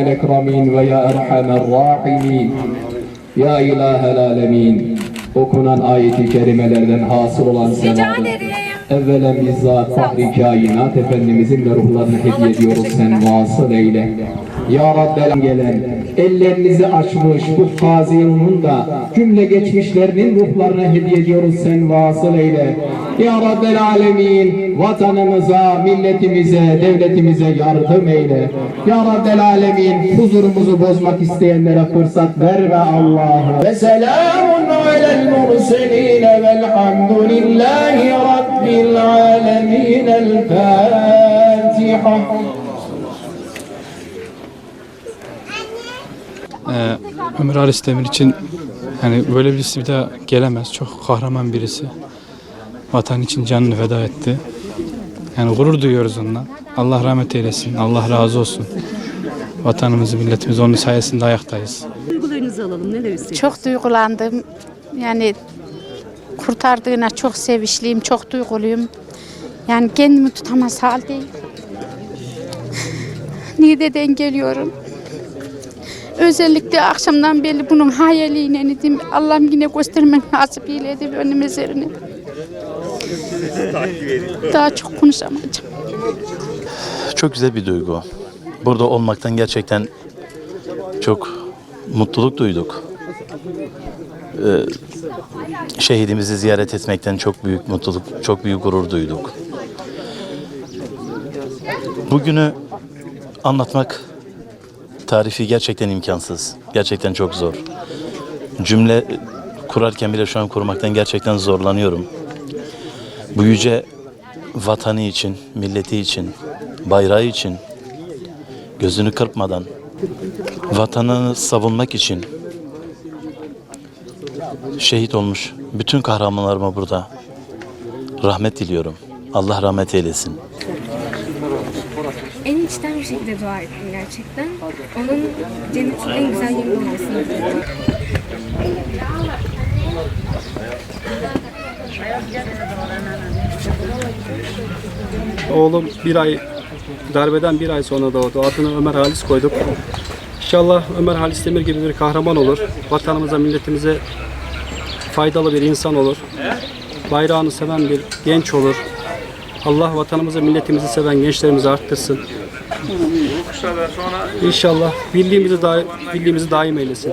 ekremin ve ya erhamer rahimin. Ya ilahel alemin. Okunan ayeti kerimelerden hasıl olan sevabı. Evvelen bizzat Fahri Kainat Efendimizin de ruhlarını hediye ediyoruz sen vasıl eyle. Ya Rabbel gelen ellerinizi açmış bu fazilunun da cümle geçmişlerinin ruhlarına hediye ediyoruz sen vasıl eyle. Ya Rabbel alemin vatanımıza, milletimize, devletimize yardım eyle. Ya Rabbel alemin huzurumuzu bozmak isteyenlere fırsat verme Allah'ım. Ve selamun alel murselin velhamdülillahi rabbil alemin. El Fatiha. Ee, Ömer Halis Demir için yani böyle birisi bir daha gelemez. Çok kahraman birisi. Vatan için canını feda etti. Yani gurur duyuyoruz onunla. Allah rahmet eylesin. Allah razı olsun. Vatanımızı, milletimizi onun sayesinde ayaktayız. Duygularınızı alalım. Neler hissediyorsunuz? Çok duygulandım. Yani kurtardığına çok sevişliyim, çok duyguluyum. Yani kendimi tutamaz haldeyim. Niğde'den geliyorum. Özellikle akşamdan beri bunun hayaliyle idim. Allah'ım yine göstermek nasip eyledi benim üzerine. Daha çok konuşamayacağım. Çok güzel bir duygu. Burada olmaktan gerçekten çok mutluluk duyduk. Ee, şehidimizi ziyaret etmekten çok büyük mutluluk, çok büyük gurur duyduk. Bugünü anlatmak tarifi gerçekten imkansız. Gerçekten çok zor. Cümle kurarken bile şu an kurmaktan gerçekten zorlanıyorum. Bu yüce vatanı için, milleti için, bayrağı için gözünü kırpmadan vatanını savunmak için şehit olmuş bütün kahramanlarıma burada rahmet diliyorum. Allah rahmet eylesin. En içten bir şekilde dua ettim gerçekten. Onun cennetin en güzel yerinde olmasını diliyorum. Oğlum bir ay darbeden bir ay sonra doğdu. Adını Ömer Halis koyduk. İnşallah Ömer Halis Demir gibi bir kahraman olur. Vatanımıza, milletimize faydalı bir insan olur. Bayrağını seven bir genç olur. Allah vatanımızı, milletimizi seven gençlerimizi arttırsın. İnşallah birliğimizi, da, birliğimizi daim eylesin.